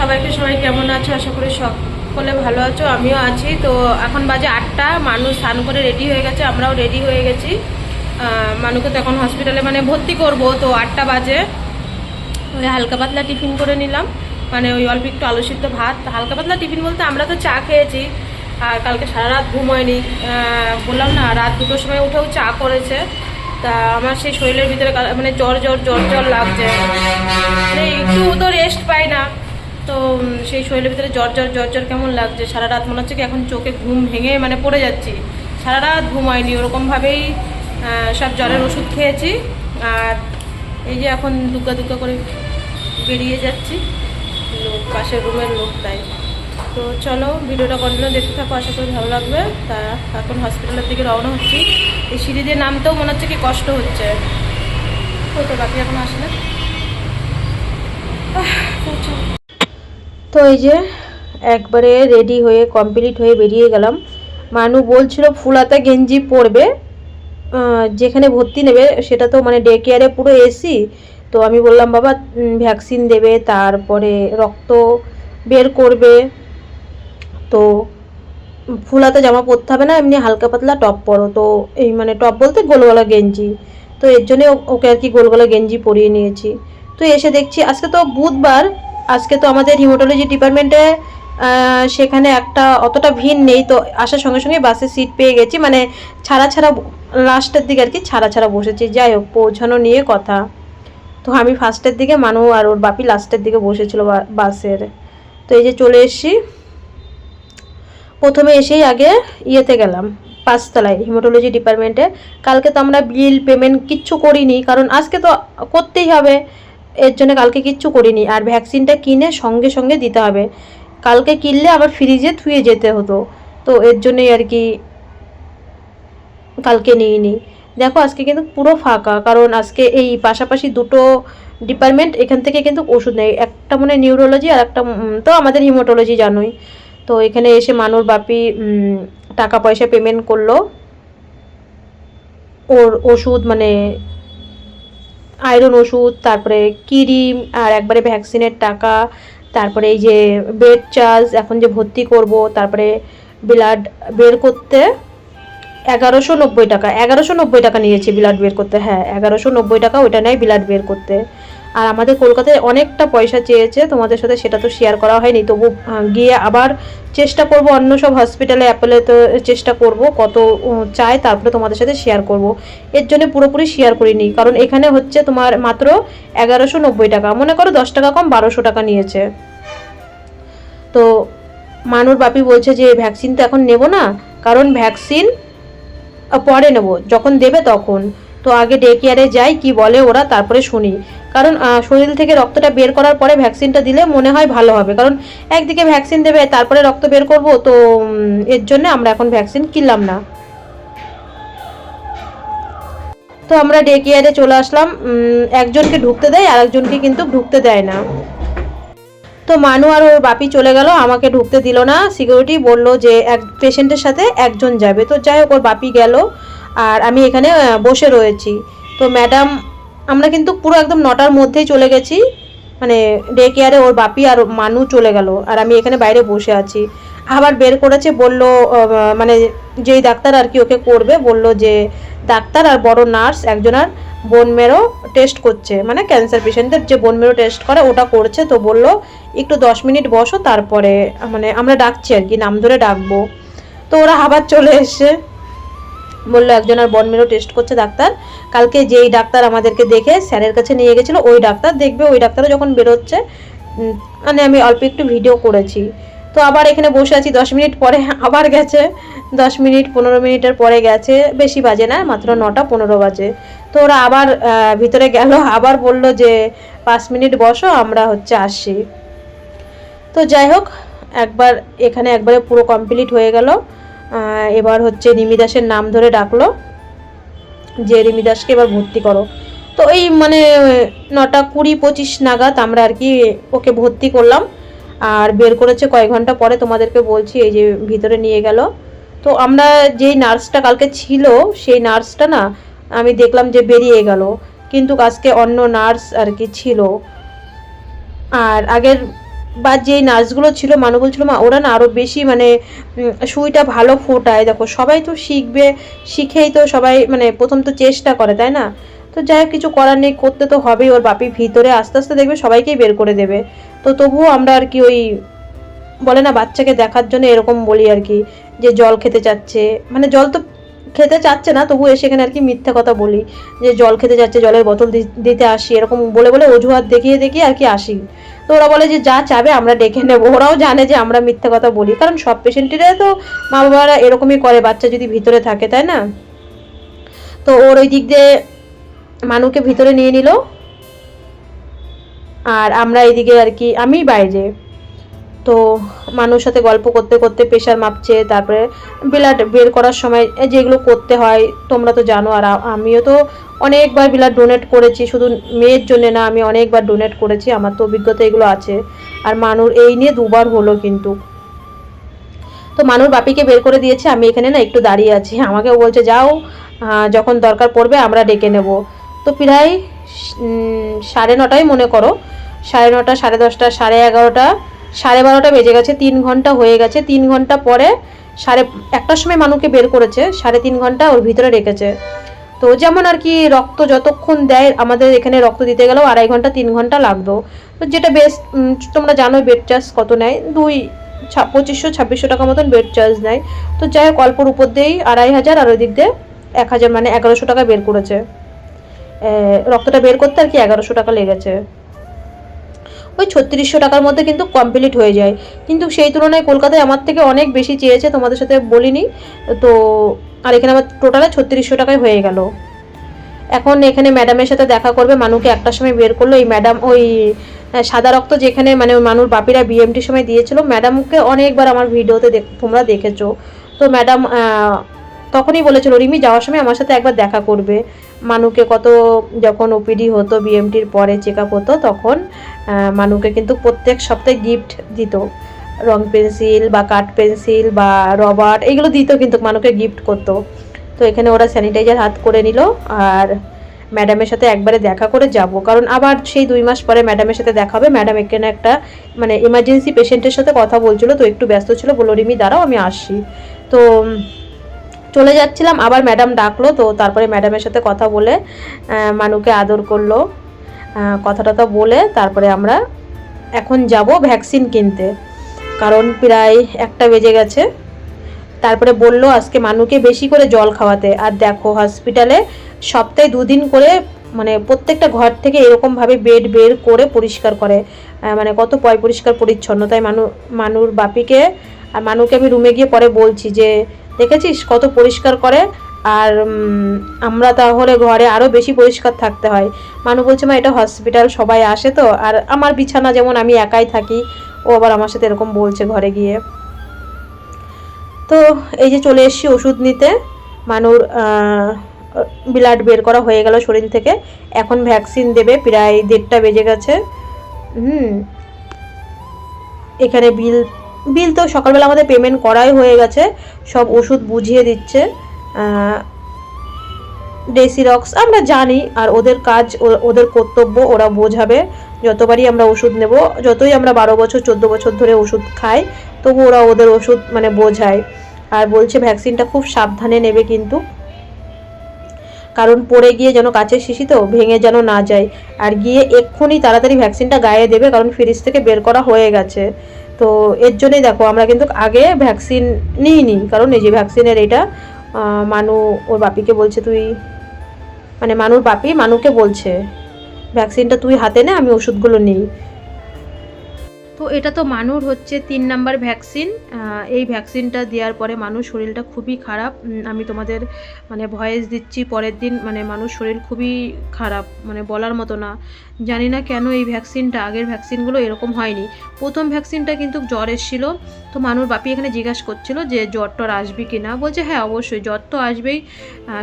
সবাইকে, সবাই কেমন আছো? আশা করি সকলে ভালো আছো, আমিও আছি। তো এখন বাজে আটটা মানুষ স্নান করে রেডি হয়ে গেছে, আমরাও রেডি হয়ে গেছি। মানুকে তো এখন হসপিটালে মানে ভর্তি করব, তো আটটা বাজে। ওই হালকা পাতলা টিফিন করে নিলাম। মানে ওই অল্প একটু আলু সিদ্ধ ভাত। হালকা পাতলা টিফিন বলতে আমরা তো চা খেয়েছি, আর কালকে সারা রাত ঘুম হয়নি বললাম না, রাত দুটোর সময় উঠেও চা করেছে। তা আমার সেই শরীরের ভিতরে মানে জ্বর জ্বর জ্বর জ্বর লাগছে। মানে একটু তো রেস্ট পাই না। তো সেই শরীরের ভিতরে জ্বর জ্বর জ্বর জ্বর কেমন লাগছে? সারা রাত মনে হচ্ছে কি এখন চোখে ঘুম ভেঙে মানে পড়ে যাচ্ছি। সারা রাত ঘুম হয়নি ওরকমভাবেই সব জ্বরের ওষুধ খেয়েছি। আর এই যে এখন দুগ্গা দুগ্গা করে বেরিয়ে যাচ্ছি। লোক, পাশের রুমের লোক তাই। তো চলো, ভিডিওটা কন্টিনিউ দেখতে থাকো, আশা করি ভালো লাগবে। তা এখন হসপিটালের দিকে রওনা হচ্ছি। এই সিঁড়ি দিয়ে নামতেও মনে হচ্ছে কি কষ্ট হচ্ছে। ওই তো বাকি এখন আসে না আহ, তো চলো। তো এই যে একবারে রেডি হয়ে কমপ্লিট হয়ে বেরিয়ে গেলাম। মানু বলছিল ফুলাতে গেঞ্জি পরবে যেখানে ভর্তি নেবে সেটা তো মানে ডে কেয়ারে পুরো এসি তো আমি বললাম, বাবা ভ্যাকসিন দেবে, তারপরে রক্ত বের করবে। তো ফুলাতে জামা পরতে হবে না, এমনি হালকা পাতলা টপ পরো। তো এই মানে টপ বলতে গোলগলা গেঞ্জি। তো এর জন্যে ওকে আর কি গোলগলা গেঞ্জি পরিয়ে নিয়েছি। তো এসে দেখছি, আজকে তো বুধবার আজকে তো আমাদের হিমোটোলজি ডিপার্টমেন্টে সেখানে একটা অতটা ভিড় নেই, তো আসার সঙ্গে সঙ্গে বাসে সিট পেয়ে গেছি মানে ছাড়া ছাড়া লাস্টের দিকে আর কি ছাড়া ছাড়া বসেছি, যাই হোক, পৌঁছানো নিয়ে কথা। তো আমি ফার্স্টের দিকে, মানু আর ওর বাপি লাস্টের দিকে বসেছিল বাসের তো এই যে চলে এসেছি, প্রথমে এসেই আগে ইয়েতে গেলাম, পাঁচতলায় হিমোটোলজি ডিপার্টমেন্টে কালকে তো আমরা বিল পেমেন্ট কিচ্ছু করিনি, কারণ আজকে তো করতেই হবে। এর জন্য কালকে কিচ্ছু করিনি। আর ভ্যাকসিনটা কিনে সঙ্গে সঙ্গে দিতে হবে। কালকে কিনলে আবার ফ্রিজে থুয়ে যেতে হতো। তো এর জন্যই আর কি কালকে নিইনি। দেখো, আজকে কিন্তু পুরো ফাঁকা। কারণ আজকে এই পাশাপাশি দুটো ডিপার্টমেন্ট এখান থেকে কিন্তু ওষুধ নেই একটা মনে নিউরোলজি আর একটা তো আমাদের হিমোটোলজি জানোই। তো এখানে এসে মানুর বাপি টাকা পয়সা পেমেন্ট করল। ওর ওষুধ মানে আয়রন ওষুধ, তারপরে ক্রিম আর একবারে ভ্যাকসিনের টাকা, তারপরে এই যে বেড চার্জ, এখন যে ভর্তি করব, তারপরে ব্লাড বের করতে এগারোশো নব্বই টাকা, এগারোশো নব্বই টাকা নিয়েছে ব্লাড বের করতে হ্যাঁ এগারোশো নব্বই টাকা ওইটা নেয় ব্লাড বের করতে। আর আমাদের কলকাতায় অনেকটা পয়সা চেয়েছে, তোমাদের সাথে সেটা তো শেয়ার করা হয়নি, তবু গিয়ে আবার চেষ্টা করব, অন্য সব হসপিটালে অ্যাপেলে তো চেষ্টা করব, কত চায় তারপরে তোমাদের সাথে শেয়ার করব। এর জন্য পুরোপুরি শেয়ার করিনি, কারণ এখানে হচ্ছে তোমার মাত্র এগারোশো নব্বই টাকা, মনে করো দশ টাকা কম, বারোশো টাকা নিয়েছে। তো মানুর বাপি বলছে যে ভ্যাকসিন তো এখন নেব না, কারণ ভ্যাকসিন পরে নেব, যখন দেবে তখন। তো আগে ডে কেয়ারে যাই, কি বলে ওরা, তারপরে শুনি। কারণ শরীর থেকে রক্তটা বের করার পরে ভ্যাকসিনটা দিলে মনে হয় ভালো হবে। কারণ, একদিকে ভ্যাকসিন দেবে, তারপরে রক্ত বের করব, তো এর জন্য আমরা এখন ভ্যাকসিন কিনলাম না। তো আমরা ডে কেয়ারে চলে আসলাম একজনকে ঢুকতে দেয় আর একজনকে কিন্তু ঢুকতে দেয় না। তো মানু আর ওর বাপি চলে গেল, আমাকে ঢুকতে দিল না। সিকিউরিটি বলল যে, এক পেশেন্টের সাথে একজন যাবে। তো যাই হোক, ওর বাপি গেল, আর আমি এখানে বসে রয়েছি। তো ম্যাডাম আমরা কিন্তু পুরো একদম নটার মধ্যেই চলে গেছি। মানে ডে কেয়ারে ওর বাপি আর মানু চলে গেল আর আমি এখানে বাইরে বসে আছি। আবার বের করেছে, বলল মানে যেই ডাক্তার আর কি ওকে করবে, বলল যে ডাক্তার আর বড় নার্স একজন আর বোন মেরো টেস্ট করছে। মানে ক্যান্সার পেশেন্টদের যে বোন মেরো টেস্ট করে, ওটা করছে। তো বলল, একটু দশ মিনিট বসো, তারপরে মানে আমরা ডাকছি আর কি, নাম ধরে ডাকবো। তো ওরা আবার চলে এসে বলল, একজন আর বন মেরো টেস্ট করছে ডাক্তার। কালকে যেই ডাক্তার আমাদেরকে দেখে স্যারের কাছে নিয়ে গেছিল, ওই ডাক্তার দেখবে, ওই ডাক্তারও যখন বেরোচ্ছে মানে আমি অল্প একটু ভিডিও করেছি। তো আবার এখানে বসে আছি, দশ মিনিট পরে আবার গেছে, দশ মিনিট, পনেরো মিনিটের পরে গেছে, বেশি বাজে না, মাত্র নটা, পনেরো বাজে। তো ওরা আবার ভিতরে গেল, আবার বলল যে, পাঁচ মিনিট বসো, আমরা হচ্ছে আসছি। তো যাই হোক, একবার এখানে একবারে পুরো কমপ্লিট হয়ে গেল। এবার হচ্ছে রিমি দাসের নাম ধরে ডাকলো যে, রিমি দাসকে এবার ভর্তি করো। তো এই মানে নটা কুড়ি পঁচিশ নাগাদ আমরা আর কি ওকে ভর্তি করলাম। আর বের করেছে কয়েক ঘণ্টা পরে তোমাদেরকে বলছি, এই যে ভিতরে নিয়ে গেল। তো আমরা যেই নার্সটা কালকে ছিল, সেই নার্সটা না, আমি দেখলাম যে বেরিয়ে গেল। কিন্তু আজকে অন্য নার্স আর কি ছিল। আর আগের বা যেই নার্সগুলো ছিল মানু বলছিল মা, ওরা না আরও বেশি মানে সুইটা ভালো ফোটায়। দেখো, সবাই তো শিখবে, শিখেই তো সবাই মানে প্রথম তো চেষ্টা করে, তাই না? তো যাই কিছু করার নেই, করতে তো হবেই, ওর বাপি ভিতরে আস্তে আস্তে দেখবে সবাইকেই বের করে দেবে। তো তবুও আমরা আর কি ওই বলে না, বাচ্চাকে দেখার জন্য এরকম বলি আর কি, যে জল খেতে চাচ্ছে। মানে জল তো খেতে চাচ্ছে না তবু এসে এখানে আর কি মিথ্যা কথা বলি, যে জল খেতে যাচ্ছে, জলের বোতল দিতে আসি, এরকম বলে বলে অজুহাত দেখিয়ে দেখিয়ে আর কি আসি। তো ওরা বলে যে যা চাবে আমরা ডেকে নেব, ওরাও জানে যে আমরা মিথ্যা কথা বলি, কারণ সব পেশেন্টেরাই তো মা বাবারা এরকমই করে, বাচ্চা যদি ভিতরে থাকে, তাই না? তো ওর ওই দিক দিয়ে মানুকে ভিতরে নিয়ে নিল, আর আমরা এইদিকে আর কি আমি বাইরে। তো মানুষ সাথে গল্প করতে করতে প্রেশার মাপছে, তারপরে ব্লাড বের করার সময় যেগুলো করতে হয়, তোমরা তো জানো আর আমিও তো অনেকবার ব্লাড ডোনেট করেছি, শুধু মেয়ের জন্য না, আমি অনেকবার ডোনেট করেছি, আমার তো অভিজ্ঞতা এগুলো আছে। আর মানুর এই নিয়ে দুবার হলো কিন্তু। তো মানুর বাপিকে বের করে দিয়েছে, আমি এখানে না একটু দাঁড়িয়ে আছি, আমাকেও বলছে, যাও যখন দরকার পড়বে আমরা ডেকে নেব। তো প্রায় সাড়ে নটাই মনে করো, সাড়ে নটা, সাড়ে দশটা, সাড়ে এগারোটা সাড়ে বারোটা বেজে গেছে, তিন ঘণ্টা হয়ে গেছে। তিন ঘণ্টা পরে সাড়ে, একটার সময় মানুষকে বের করেছে, সাড়ে তিন ঘণ্টা ওর ভিতরে রেখেছে। তো যেমন আর কি রক্ত যতক্ষণ দেয়, আমাদের এখানে রক্ত দিতে গেলেও আড়াই ঘণ্টা, তিন ঘণ্টা লাগতো। তো যেটা বেশ তোমরা জানো বেড চার্জ কত নেয়। দুই পঁচিশশো, ছাব্বিশশো টাকা মতন বেড চার্জ নেয়। তো যাই হোক, অল্পর উপর দিয়েই আড়াই হাজার আর ওই দিক দিয়ে এক হাজার মানে এগারোশো টাকা বের করেছে। রক্তটা বের করতে আর কি এগারোশো টাকা লেগেছে। ওই ছত্রিশশো টাকার মধ্যে কিন্তু কমপ্লিট হয়ে যায়। কিন্তু সেই তুলনায় কলকাতায় আমার থেকে অনেক বেশি চেয়েছে, তোমাদের সাথে বলিনি। তো, আর এখানে আমার টোটালে ছত্রিশশো টাকায় হয়ে গেল। এখন এখানে ম্যাডামের সাথে দেখা করবে, মানুকে একটার সময় বের করল। এই ম্যাডাম ওই সাদা রক্ত যেখানে মানে মানুর বাপিরা বিএমটির সময় দিয়েছিল ম্যাডামকে অনেকবার আমার ভিডিওতে তোমরা দেখেছ। তো ম্যাডাম তখনই বলেছিল, রিমি, যাওয়ার সময় আমার সাথে একবার দেখা করবে। মানুকে কত যখন ওপিডি হতো, বিএমটির পরে চেক আপ হতো, তখন মানুকে কিন্তু প্রত্যেক সপ্তাহে গিফট দিত। রং পেন্সিল বা কাঠ পেন্সিল বা রবার এগুলো দিত কিন্তু মানুকে গিফট করতো। তো এখানে ওরা স্যানিটাইজার হাত করে নিল আর ম্যাডামের সাথে একবারে দেখা করে যাব। কারণ আবার সেই দুই মাস পরে ম্যাডামের সাথে দেখা হবে। ম্যাডাম এখানে একটা মানে ইমার্জেন্সি পেশেন্টের সাথে কথা বলছিল, তো একটু ব্যস্ত ছিল। বলল, রিমি, দাঁড়াও, আমি আসছি। তো চলে যাচ্ছিলাম আবার ম্যাডাম ডাকলো তো তারপরে ম্যাডামের সাথে কথা বলে মানুকে আদর করল। আহ, কথা টথা বলে তারপরে আমরা এখন যাব ভ্যাকসিন কিনতে। কারণ প্রায় একটা বেজে গেছে। তারপরে বলল আজকে মানুকে বেশি করে জল খাওয়াতে। আর দেখো হসপিটালে সপ্তাহে দুদিন করে মানে প্রত্যেকটা ঘর থেকে এরকমভাবে বেড বের করে পরিষ্কার করে। মানে কত পয় পরিষ্কার পরিচ্ছন্ন তাই মানু মানুর বাপিকে আর মানুকে আমি রুমে গিয়ে পরে বলছি যে দেখেছিস কত পরিষ্কার করে? আর আমরা তাহলে ঘরে আরও বেশি পরিষ্কার থাকতে হয়। মানু বলছে, মা, এটা হসপিটাল সবাই আসে তো। আর আমার বিছানা যেমন আমি একাই থাকি। ও আবার আমার সাথে এরকম বলছে ঘরে গিয়ে। তো এই যে চলে এসেছি ওষুধ নিতে। মানুর ব্লাড বের করা হয়ে গেল শরীর থেকে। এখন ভ্যাকসিন দেবে, প্রায় দেড়টা বেজে গেছে। হুম। এখানে বিল বিল তো সকালবেলা আমাদের পেমেন্ট করাই হয়ে গেছে। সব ওষুধ বুঝিয়ে দিচ্ছে। ডেসিরক্স আমরা জানি, আর ওদের কাজ ওদের কর্তব্য, ওরা বোঝাবে। যতবারই আমরা ওষুধ নেব, যতই আমরা বারো বছর, চোদ্দ বছর ধরে ওষুধ খাই, তবু ওরা ওদের ওষুধ মানে বোঝায়। আর বলছে ভ্যাকসিনটা খুব সাবধানে নেবে কিন্তু। কারণ পড়ে গিয়ে যেন কাছের শিশি তো, ভেঙে যেন না যায়। আর গিয়ে এক্ষুনি তাড়াতাড়ি ভ্যাকসিনটা গায়ে দেবে, কারণ ফ্রিজ থেকে বের করা হয়ে গেছে। তো এর জন্যই দেখো, আমরা কিন্তু আগে ভ্যাকসিন নিইনি। কারণ এই যে ভ্যাকসিনের এটা মানু, ওর বাপিকে বলছে তুই মানে মানুর বাপি মানুকে বলছে ভ্যাকসিনটা তুই হাতে নে, আমি ওষুধগুলো নিই। তো এটা তো মানুর হচ্ছে তিন নাম্বার ভ্যাকসিন এই ভ্যাকসিনটা দেওয়ার পরে মানুষ শরীরটা খুবই খারাপ। আমি তোমাদের মানে ভয়েস দিচ্ছি, পরের দিন মানে মানুষ শরীর খুবই খারাপ মানে বলার মতো না। জানি না কেন এই ভ্যাকসিনটা আগের ভ্যাকসিনগুলো এরকম হয়নি। প্রথম ভ্যাকসিনটা কিন্তু জ্বর এসেছিল, তো মানুর বাপি এখানে জিজ্ঞাসা করছিল যে জ্বর টর আসবে কি না বলছে হ্যাঁ অবশ্যই, জ্বর তো আসবেই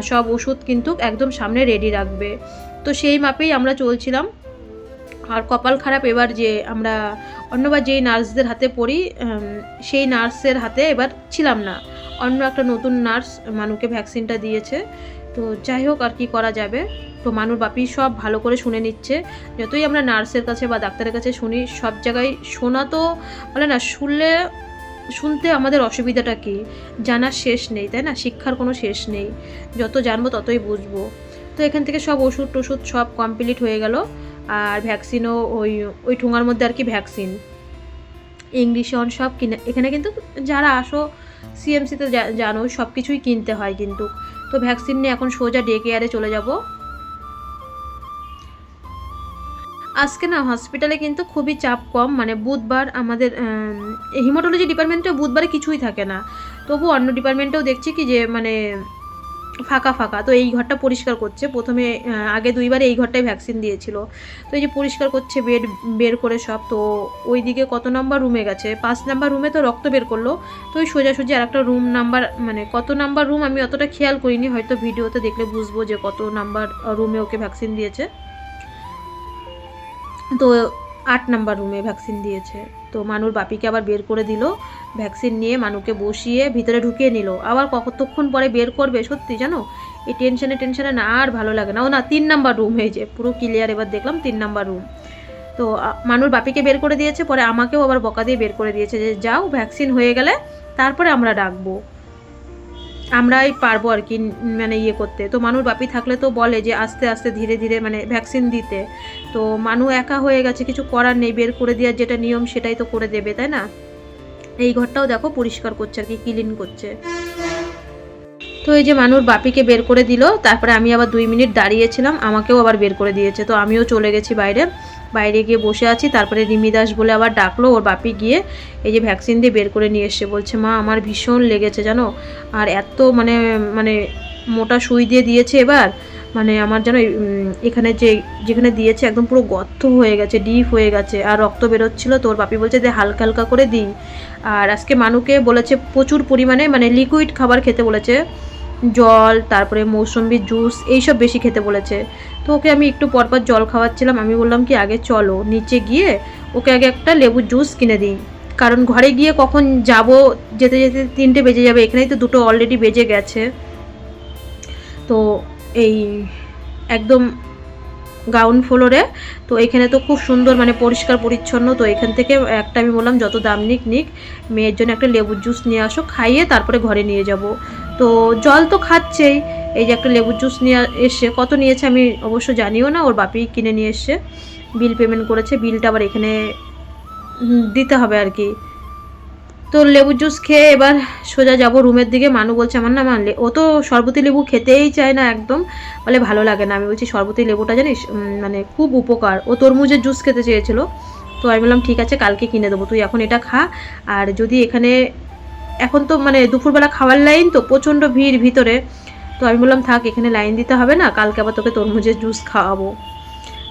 সব ওষুধ কিন্তু একদম সামনে রেডি রাখবে। তো সেই মাপেই আমরা চলছিলাম। আর কপাল খারাপ, এবার যে আমরা অন্যবার যেই নার্সদের হাতে পড়ি সেই নার্সের হাতে এবার ছিলাম না। অন্য একটা নতুন নার্স মানুকে ভ্যাকসিনটা দিয়েছে। তো যাই হোক, আর কি করা যাবে? তো মানুর বাপি সব ভালো করে শুনে নিচ্ছে। যতই আমরা নার্সের কাছে বা ডাক্তারের কাছে শুনি, সব জায়গায় শোনা তো বলে না, শুনলে, শুনতে আমাদের অসুবিধাটা কি? জানার শেষ নেই, তাই না? শিক্ষার কোনো শেষ নেই। যত জানব ততই বুঝব। তো এখান থেকে সব ওষুধ টষুধ সব কমপ্লিট হয়ে গেল। আর ভ্যাকসিনও ওই ওই ঠোঙার মধ্যে আর কি ভ্যাকসিন ইংলিশ অন সব কিনে, এখানে কিন্তু যারা আসো সিএমসিতে জানো, সব কিছুই কিনতে হয় কিন্তু। তো ভ্যাকসিন নিয়ে এখন সোজা ডে কেয়ারে চলে যাব। আজকে না হসপিটালে কিন্তু খুবই চাপ কম মানে বুধবার আমাদের হিমাটোলজি ডিপার্টমেন্টে বুধবারে কিছুই থাকে না। তবু অন্য ডিপার্টমেন্টেও দেখছি কি যে মানে ফাঁকা ফাঁকা। তো এই ঘরটা পরিষ্কার করছে। প্রথমে আগে দুইবার এই ঘরটায় ভ্যাকসিন দিয়েছিল। তো এই যে পরিষ্কার করছে, বেড, বের করে সব, তো ওই দিকে কত নাম্বার রুমে গেছে? পাঁচ নাম্বার রুমে তো রক্ত বের করল। তো ওই সোজাসুজি আর একটা রুম নাম্বার মানে কত নাম্বার রুম আমি অতটা খেয়াল করিনি। হয়তো ভিডিওতে দেখলে বুঝব যে কত নাম্বার রুমে ওকে ভ্যাকসিন দিয়েছে। তো আট নাম্বার রুমে ভ্যাকসিন দিয়েছে। তো মানুর বাপিকে আবার বের করে দিল। ভ্যাকসিন নিয়ে মানুকে বসিয়ে ভিতরে ঢুকিয়ে নিল। আবার কতক্ষণ পরে বের করবে সত্যি জানো? এই টেনশনে টেনশনে না আর ভালো লাগে না। ও না, তিন নাম্বার রুম হয়েছে পুরো ক্লিয়ার এবার দেখলাম তিন নাম্বার রুম তো মানুর বাপিকে বের করে দিয়েছে, পরে আমাকেও আবার বকা দিয়ে বের করে দিয়েছে যে, যাও ভ্যাকসিন হয়ে গেলে তারপরে আমরা ডাকবো। আমরাই পারব আর কি মানে ইয়ে করতে। তো মানুর বাপি থাকলে তো বলে যে আস্তে আস্তে ধীরে ধীরে মানে ভ্যাকসিন দিতে। তো মানু একা হয়ে গেছে, কিছু করার নেই, বের করে দেওয়ার যেটা নিয়ম সেটাই তো করে দেবে, তাই না? এই ঘরটাও দেখো পরিষ্কার করছে আর কি ক্লিন করছে। তো এই যে মানুর বাপিকে বের করে দিল, তারপরে আমি আবার দুই মিনিট দাঁড়িয়েছিলাম, আমাকেও আবার বের করে দিয়েছে। তো আমিও চলে গেছি বাইরে। বাইরে গিয়ে বসে আছি। তারপরে রিমি দাস বলে আবার ডাকলো, ওর বাপি গিয়ে এই যে ভ্যাকসিন দিয়ে বের করে নিয়ে এসছে। বলছে, মা, আমার ভীষণ লেগেছে, জানো? আর এত মানে মানে মোটা সুই দিয়ে দিয়েছে এবার। মানে আমার যেন এখানে যে, যেখানে দিয়েছে একদম পুরো গর্ত হয়ে গেছে, ডিপ হয়ে গেছে। আর রক্ত বেরোচ্ছিল তোর বাপি বলছে যে হালকা হালকা করে দিই। আর আজকে মানুকে বলেছে, প্রচুর পরিমাণে মানে লিকুইড খাবার খেতে বলেছে। জল, তারপরে মৌসুম্বির জুস এইসব বেশি খেতে বলেছে। তো ওকে আমি একটু পরপর জল খাওয়াচ্ছিলাম। আমি বললাম কি, আগে চলো, নিচে গিয়ে ওকে আগে একটা লেবুর জুস কিনে দিই। কারণ ঘরে গিয়ে কখন যাব, যেতে যেতে তিনটে বেজে যাবে। এখানেই তো দুটো অলরেডি বেজে গেছে। তো এই একদম গাউন ফ্লোরে তো এখানে তো খুব সুন্দর মানে পরিষ্কার পরিচ্ছন্ন। তো এখান থেকে একটা আমি বললাম, যত দাম নিক নিক। মেয়ের জন্য একটা লেবুর জুস নিয়ে আসো, খাইয়ে তারপরে ঘরে নিয়ে যাব। তো জল তো খাচ্ছেই। এই যে একটা লেবুর জুস নিয়ে এসে, কত নিয়েছে আমি অবশ্য জানিও না, ওর বাপি কিনে নিয়ে এসছে বিল পেমেন্ট করেছে, বিলটা আবার এখানে দিতে হবে আর কি। তো লেবুর জুস খেয়ে এবার সোজা যাব রুমের দিকে। মানু বলছে, আমার না মানলে ও তো শরবতি লেবু খেতেই চায় না একদম। বলে, ভালো লাগে না। আমি বলছি, শরবতি লেবুটা জানিস মানে খুব উপকার। ও তরমুজের জুস খেতে চেয়েছিল। তো আমি বললাম, ঠিক আছে, কালকে কিনে দেবো। তুই এখন এটা খা। আর যদি এখানে এখন তো মানে দুপুরবেলা খাওয়ার লাইন তো প্রচণ্ড ভিড় ভিতরে। তো আমি বললাম, থাক, এখানে লাইন দিতে হবে না, কালকে আবার তোকে তরমুজের জুস খাওয়াবো।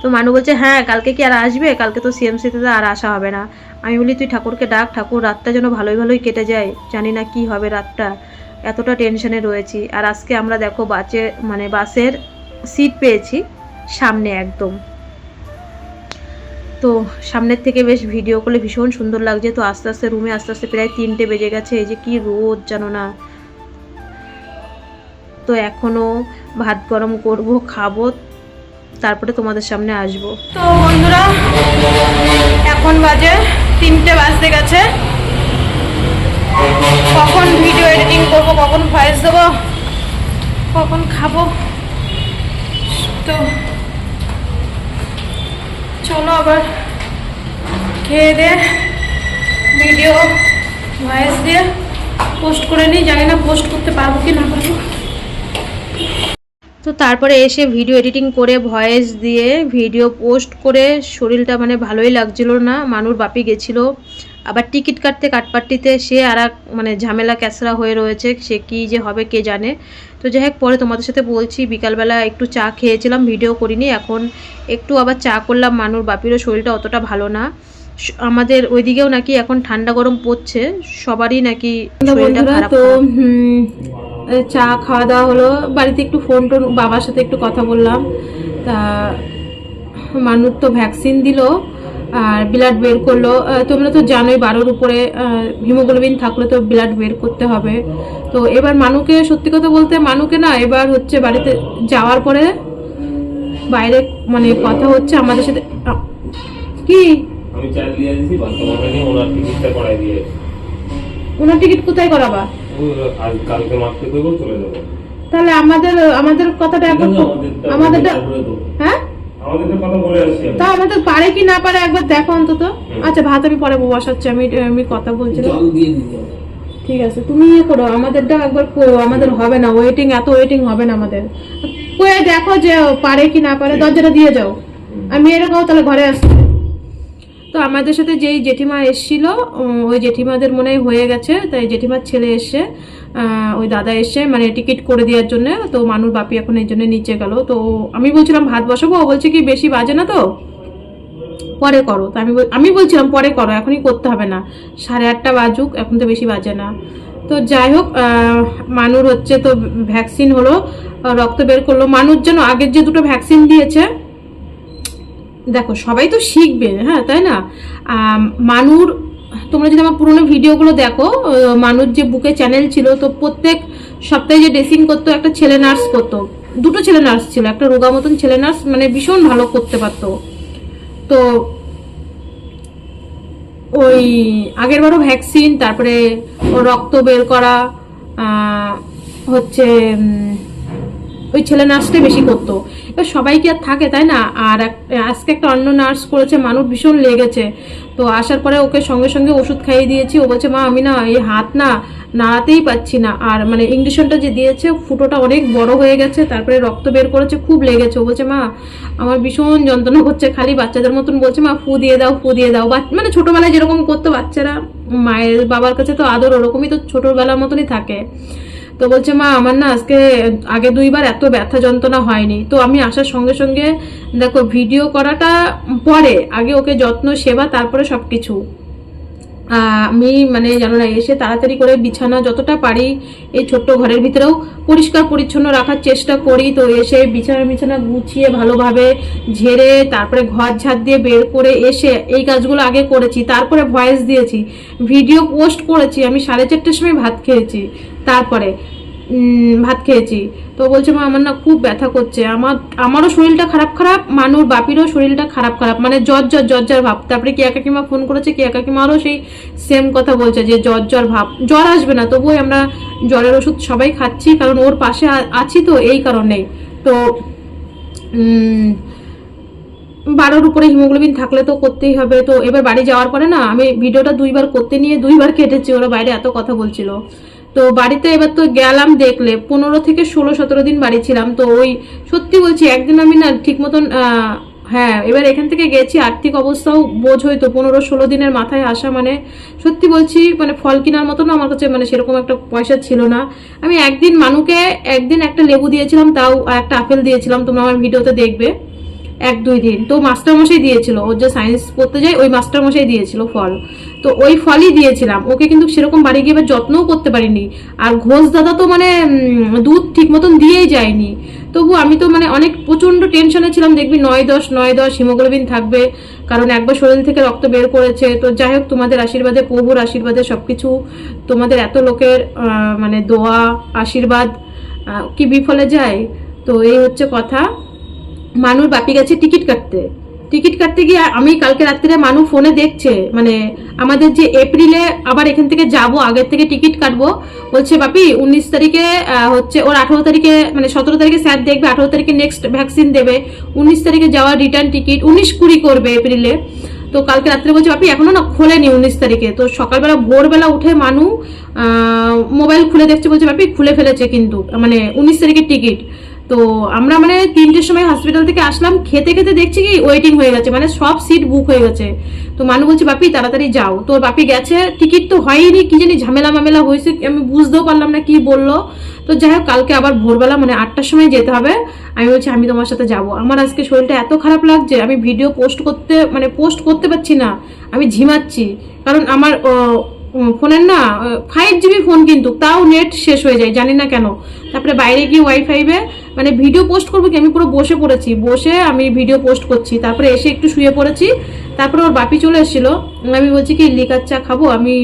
তো মানু বলছে হ্যাঁ কালকে কি আর আসবে? কালকে তো সিএমসিতে আর আসা হবে না। আমি বলি, তুই ঠাকুরকে ডাক, ঠাকুর রাতটা যেন ভালোই ভালোই কেটে যায়। জানি না কি হবে রাতটা। এতটা টেনশনে রয়েছি। আর আজকে আমরা দেখো, বাসে মানে বাসের সিট পেয়েছি, সামনে একদম। তো সামনের থেকে বেশ ভিডিও করলে ভীষণ সুন্দর লাগছে। তো আস্তে আস্তে রুমে আস্তে আস্তে প্রায় তিনটে বেজে গেছে, এই যে কি রোদ জানো না। তো এখনও ভাত গরম করব, খাব, তারপরে তোমাদের সামনে আসব। তো বন্ধুরা, এখন বাজে তিনটে বাজতে গেছে। কখন ভিডিও এডিটিং করব, কখন ভয়েস দেবো, কখন খাব, তো চলো আবার খেয়ে দে ভিডিও ভয়েস দিয়ে পোস্ট করে নিই। জানি না পোস্ট করতে পারব কি না পারব। তো তারপরে এসে ভিডিও এডিটিং করে ভয়েস দিয়ে ভিডিও পোস্ট করে শরীরটা মানে ভালোই লাগছিল না। মানুর বাপি গেছিল। আবার টিকিট কাটতে কাটপাট্টিতে সে আর মানে ঝামেলা ক্যাসরা হয়ে রয়েছে। সে কি যে হবে কে জানে। তো যাই হোক পরে তোমাদের সাথে বলছি বিকালবেলা একটু চা খেয়েছিলাম ভিডিও করিনি এখন একটু আবার চা করলাম মানুর বাপিরও শরীরটা অতটা ভালো না। আমাদের ওইদিকেও নাকি এখন ঠান্ডা গরম পড়ছে সবারই নাকি তো চা খাওয়া দাওয়া হলো বাড়িতে একটু ফোন টোন বাবার সাথে একটু কথা বললাম তা মানুষ তো ভ্যাকসিন দিল আর ব্লাড বের করল। তোমরা তো জানোই বারোর উপরে হিমোগ্লোবিন থাকলে তো ব্লাড বের করতে হবে। তো এবার মানুকে সত্যি কথা বলতে মানুকে না এবার হচ্ছে বাড়িতে যাওয়ার পরে বাইরে মানে কথা হচ্ছে আমাদের সাথে কি? আমি চাল দিয়ে দিয়েছি বাচ্চা ওনার টিকিটটা করাই দিয়ে ওনার টিকিট কোথায় করাবা? কালকে মারতে করব চলে যাব। তাহলে আমাদের আমাদের কথাটা ঠিক আমাদেরটা-। হ্যাঁ? তো আমাদের পারে কি না পারে একবার দেখো অন্তত। আচ্ছা ভাত আমি পরে বসাচ্ছি আমি আমি কথা বলছিলাম ঠিক আছে তুমি ইয়ে করো আমাদেরটা একবার করো আমাদের হবে না ওয়েটিং এত ওয়েটিং হবে না আমাদের। কয়ে দেখো যে পারে কি না পারে দরজাটা দিয়ে যাও। আমি এরকম তাহলে ঘরে আসছি তো আমাদের সাথে যেই জেঠিমা এসছিল ওই জেঠিমাদের মনে হয় গেছে, তাই জেঠিমার ছেলে এসে ওই দাদা এসে মানে টিকিট করে দেওয়ার জন্য, তো মানুষ বাপি এখন এই জন্য নিচে গেল। তো আমি বলছিলাম, ভাত বসাবো? ও বলছে কি, বেশি বাজে না তো? পরে করো। তো আমি আমি বলছিলাম, পরে করো, এখনই করতে হবে না। সাড়ে আটটা বাজুক, এখন তো বেশি বাজে না। তো যাই হোক মানুর হচ্ছে তো ভ্যাকসিন হলো রক্ত বের করল। মানুষ যেন আগের যে দুটো ভ্যাকসিন দিয়েছে দেখো, সবাই তো শিখবে হ্যাঁ তাই না? মানুর, তোমরা যদি আমার পুরোনো ভিডিওগুলো দেখো মানুর যে বুকে চ্যানেল ছিল, তো প্রত্যেক সপ্তাহে যে ড্রেসিং করতো, একটা ছেলে নার্স করতো। দুটো ছেলে নার্স ছিল, একটা রোগা মতন ছেলে নার্স মানে ভীষণ ভালো করতে পারতো। তো ওই আগের বারও ভ্যাকসিন তারপরে রক্ত বের করা হচ্ছে ওই ছেলে নার্সটাই বেশি করতো। এবার সবাই কি আর থাকে, তাই না? আর আজকে একটা অন্য নার্স করেছে, মানুষ ভীষণ লেগেছে। তো আসার পরে ওকে সঙ্গে সঙ্গে ওষুধ খাইয়ে দিয়েছি। ও বলছে, মা, আমি না, এই হাত না নাড়াতেই পাচ্ছি না। আর মানে ইঞ্জেকশনটা যে দিয়েছে, ফুটোটা অনেক বড় হয়ে গেছে, তারপরে রক্ত বের করেছে, খুব লেগেছে। ও বলছে, মা, আমার ভীষণ যন্ত্রণা করছে খালি। বাচ্চাদের মতন বলছে, মা, ফু দিয়ে দাও, ফু দিয়ে দাও। মানে ছোটোবেলায় যেরকম করতো বাচ্চারা, মায়ের বাবার কাছে তো আদর, ওরকমই তো ছোটোবেলার মতনই থাকে। তো বলছে, মা, আমার না আজকে, আগে দুইবার এত ব্যথা যন্ত্রণা হয়নি। তো আমি আসার সঙ্গে সঙ্গে, দেখো ভিডিও করাটা পরে, আগে ওকে যত্ন, সেবা, তারপরে সব কিছু আমি মানে জানো না, এসে তাড়াতাড়ি করে বিছানা যতটা পারি এই ছোট্ট ঘরের ভিতরেও পরিষ্কার পরিচ্ছন্ন রাখার চেষ্টা করি। তো এসে বিছানা বিছানা গুছিয়ে ভালোভাবে ঝেড়ে, তারপরে ঘর ঝাড় দিয়ে বের করে এসে এই কাজগুলো আগে করেছি, তারপরে ভয়েস দিয়েছি, ভিডিও পোস্ট করেছি, আমি সাড়ে চারটের সময় ভাত খেয়েছি, তারপরে ভাত খেয়েছি। তো বলছে, মা, আমার না খুব ব্যথা করছে। আমার, আমারও শরীরটা খারাপ খারাপ, মানুর বাপিরও শরীরটা খারাপ খারাপ। মানে জ্বর জ্বর জ্বর জ্বর ভাব। তারপরে কি একাকিমা ফোন করেছে কি একাকিমারও সেই সেম কথা বলছে যে জ্বর জ্বর ভাব। জ্বর আসবে না, তবুও আমরা জ্বরের ওষুধ সবাই খাচ্ছি, কারণ ওর পাশে আছি তো এই কারণেই তো বারোর উপরে হিমোগ্লোবিন থাকলে তো করতেই হবে। তো এবার বাড়ি যাওয়ার পরে না, আমি ভিডিওটা দুইবার করতে নিয়ে দুইবার কেটেছি, ওরা বাইরে এত কথা বলছিল। তো বাড়িতে এবার তো গেলাম দেখলে, পনেরো থেকে ষোলো, সতেরো দিন বাড়ি ছিলাম। তো ওই সত্যি বলছি, একদিন আমি না ঠিক মতন হ্যাঁ এবার এখান থেকে গেছি, আর্থিক অবস্থাও বোঝ হইতো, পনেরো, ষোলো দিনের মাথায় আসা মানে সত্যি বলছি মানে ফল কেনার মতন আমার কাছে মানে সেরকম একটা পয়সা ছিল না। আমি একদিন মানুকে একদিন একটা লেবু দিয়েছিলাম, তাও একটা আপেল দিয়েছিলাম, তোমরা আমার ভিডিওতে দেখবে। এক, দুই দিন। তো মাস্টারমশাই দিয়েছিল, ওর যে সায়েন্স পড়তে যায়, ওই মাস্টারমশাই দিয়েছিল ফল। তো ওই ফলই দিয়েছিলাম। ওকে কিন্তু সেরকম বাড়ি গিয়ে এবার যত্নও করতে পারিনি। আর ঘোষ দাদা তো মানে দুধ ঠিক মতন দিয়েই যায়নি। তবু আমি তো মানে অনেক প্রচণ্ড টেনশনে ছিলাম, দেখবি নয় দশ নয় দশ হিমোগ্লোবিন থাকবে, কারণ একবার শরীর থেকে রক্ত বের করেছে। তো যাই হোক, তোমাদের আশীর্বাদে, প্রভুর আশীর্বাদে সব কিছু তোমাদের এত লোকের মানে দোয়া, আশীর্বাদ কি বিফলে যায়? তো এই হচ্ছে কথা। মানুর বাপি গেছে টিকিট কাটতে। টিকিট কাটতে গিয়ে আমি কালকে রাত্রিরে মানু ফোনে দেখছে মানে আমাদের যে এপ্রিলে আবার এখান থেকে যাব, আগের থেকে টিকিট কাটবো, বলছে, বাপি, উনিশ তারিখে হচ্ছে ওর আঠারো তারিখে মানে সতেরো তারিখে স্যার দেখবে, আঠারো তারিখে নেক্সট ভ্যাকসিন দেবে, উনিশ তারিখে যাওয়ার রিটার্ন টিকিট উনিশ কুড়ি করবে এপ্রিলে। তো কালকে রাত্রে বলছে, বাপি, এখনও না খোলেনি উনিশ তারিখে। তো সকালবেলা, ভোরবেলা উঠে মানু মোবাইল খুলে দেখছে, বলছে, বাপি, খুলে ফেলেছে কিন্তু মানে উনিশ তারিখের টিকিট। তো আমরা মানে তিনটের সময় হসপিটাল থেকে আসলাম, খেতে খেতে দেখছি কি ওয়েটিং হয়ে গেছে মানে সব সিট বুক হয়ে গেছে। তো মানু বলছে, বাপি, তাড়াতাড়ি যাও। তোর বাপি গেছে টিকিট তো হয়নি, কি জানি ঝামেলা মামেলা হয়েছে, আমি বুঝতেও পারলাম না কি বলল। তো যাই হোক, কালকে আবার ভোরবেলা মানে আটটার সময় যেতে হবে। আমি বলছি, আমি তোমার সাথে যাব। আমার আজকে শরীরটা এত খারাপ লাগছে, আমি ভিডিও পোস্ট করতে মানে পোস্ট করতে পারছি না, আমি ঝিমাচ্ছি। কারণ আমার ফোনের না ফাইভ জিবি ফোন কিন্তু, তাও নেট শেষ হয়ে যায়, জানি না কেন। তারপরে বাইরে গিয়ে ওয়াইফাইবে মানে ভিডিও পোস্ট করব কি? আমি পুরো বসে পড়েছি, বসে আমি ভিডিও পোস্ট করছি, তারপরে এসে একটু শুয়ে পড়েছি, তারপরে ওর বাপি চলে এসেছিল, আমি বলছি কি, লিকার চা খাব? আমি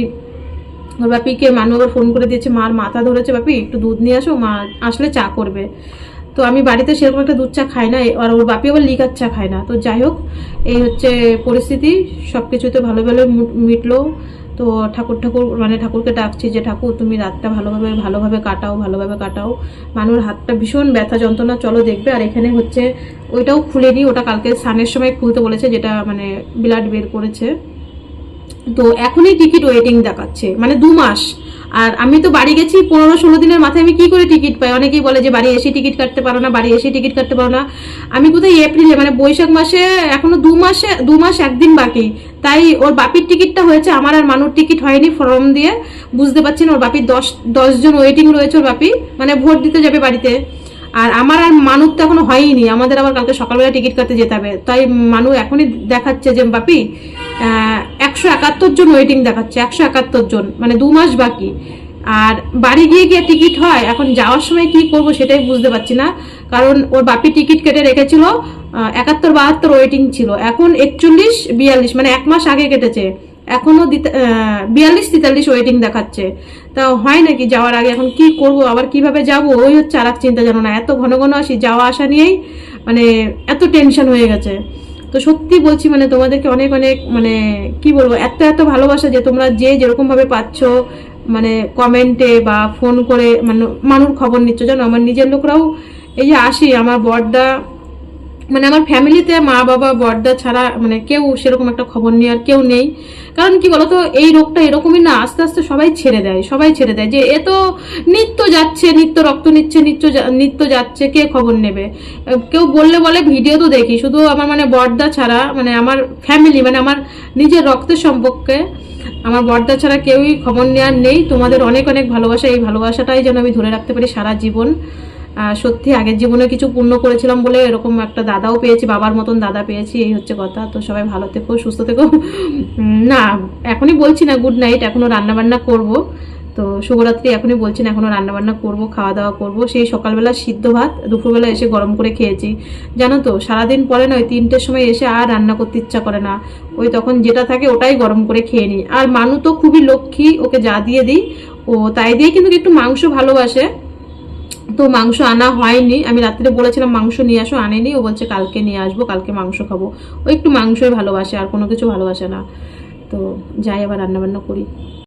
ওর বাপিকে মানু আবার ফোন করে দিয়েছে, মার মাথা ধরেছে বাপি, একটু দুধ নিয়ে আসো, মা আসলে চা করবে। তো আমি বাড়িতে সেরকম একটা দুধ চা খাই না আর ওর বাপি আবার লিকার চা খায় না। তো যাই হোক, এই হচ্ছে পরিস্থিতি সব কিছুতে ভালো ভালো মিটলো। তো ঠাকুর ঠাকুর মানে ঠাকুরকে ডাকছি যে, ঠাকুর, তুমি রাতটা ভালোভাবে ভালোভাবে কাটাও ভালোভাবে কাটাও। মানুর হাতটা ভীষণ ব্যথা যন্ত্রণা, চলো দেখবে। আর এখানে হচ্ছে, ওইটাও খুলে নিই ওটা কালকে স্নানের সময় খুলতে বলেছে, যেটা মানে ব্লাড বের করেছে। তো এখনই টিকিট ওয়েটিং দেখাচ্ছে মানে দু মাস। আর আমি তো বাড়ি গেছি পনেরো ষোলো দিনের মাথায় আমি কি করে টিকিট পাই? অনেকেই বলে যে বাড়ি এসে টিকিট কাটতে পারো না, বাড়ি এসে টিকিট কাটতে পারো না। আমি কোথায় এপ্রিলে মানে বৈশাখ মাসে এখনও দু মাসে, দু মাস একদিন বাকি। তাই ওর বাপির টিকিটটা হয়েছে, আমার আর মানুর টিকিট হয়নি ফর্ম দিয়ে। বুঝতে পারছি না ওর বাপির দশ দশজন ওয়েটিং রয়েছে ওর বাপি মানে ভোট দিতে যাবে বাড়িতে। আর আমার আর মানুর তো এখনও হয়নি আমাদের আবার কালকে সকালবেলা টিকিট কাটতে যেতে হবে। তাই মানু এখনই দেখাচ্ছে যে বাপি একশো একাত্তর জন ওয়েটিং দেখাচ্ছে, একশো একাত্তর জন মানে দু মাস বাকি। আর বাড়ি গিয়ে গিয়ে টিকিট হয়, এখন যাওয়ার সময় কি করব সেটাই বুঝতে পারছি না, কারণ ওর বাপি টিকিট কেটে রেখেছিল একাত্তর, বাহাত্তর ওয়েটিং ছিল। এখন একচল্লিশ, বিয়াল্লিশ মানে এক মাস আগে কেটেছে। এখনও বিয়াল্লিশ, তেতাল্লিশ ওয়েটিং দেখাচ্ছে। তা হয় নাকি যাওয়ার আগে, এখন কি করব, আবার কীভাবে যাব, ওই হচ্ছে আর চিন্তা জানো না এত ঘন ঘন আসি, যাওয়া আসা নিয়েই মানে এত টেনশন হয়ে গেছে। তো সত্যি বলছি মানে তোমাদেরকে অনেক অনেক মানে কি বলব, এত এত ভালোবাসা যে তোমরা যে যেরকম ভাবে পাচ্ছ মানে কমেন্টে বা ফোন করে মানে মানুষ খবর নিচ্ছ। জানো, আমার নিজের লোকরাও এই যে আসি, আমার বড়দা মানে আমার ফ্যামিলিতে মা বাবা বড়দা ছাড়া মানে কেউ সেরকম একটা খবর নেওয়ার কেউ নেই। কারণ কি বলতো, এই রোগটা এরকমই না, আস্তে আস্তে সবাই ছেড়ে দেয়, সবাই ছেড়ে দেয় যে এ তো নিত্য যাচ্ছে, নিত্য রক্ত নিচ্ছে, নিত্য নিত্য যাচ্ছে, কে খবর নেবে? কেউ বললে বলে, ভিডিও তো দেখি, শুধু আমার মানে বড়দা ছাড়া মানে আমার ফ্যামিলি মানে আমার নিজের রক্তের সম্পর্কে, আমার বর্দা ছাড়া কেউই খবর নেওয়ার নেই। তোমাদের অনেক অনেক ভালোবাসা, এই ভালোবাসাটাই যেন আমি ধরে রাখতে পারি সারা জীবন। সত্যি আগের জীবনে কিছু পূর্ণ করেছিলাম বলে এরকম একটা দাদাও পেয়েছি, বাবার মতন দাদা পেয়েছি, এই হচ্ছে কথা। তো সবাই ভালো থেকো, সুস্থ থেকো। না, এখনই বলছি না গুড নাইট এখনও রান্নাবান্না করব। তো শুভরাত্রি, এখনই বলছি না এখনও রান্না বান্না করব খাওয়া দাওয়া করব। সেই সকালবেলা সিদ্ধ ভাত, দুপুরবেলা এসে গরম করে খেয়েছি। জানো তো, সারাদিন পরে নয়, তিনটের সময় এসে আর রান্না করতে ইচ্ছা করে না। ওই তখন যেটা থাকে ওটাই গরম করে খেয়ে নিই। আর মানু তো খুবই লক্ষ্মী, ওকে যা দিয়ে দিই, ও তাই দিয়ে কিন্তু একটু মাংস ভালোবাসে। তো মাংস আনা হয়নি। আমি রাত্রে বলেছিলাম, মাংস নিয়ে আসো, আনেনি। ও বলছে, কালকে নিয়ে আসব, কালকে মাংস খাব। ও একটু মাংসই ভালোবাসে, আর কোনো কিছু ভালোবাসে না। তো যাই, আবার রান্নাবান্না করি।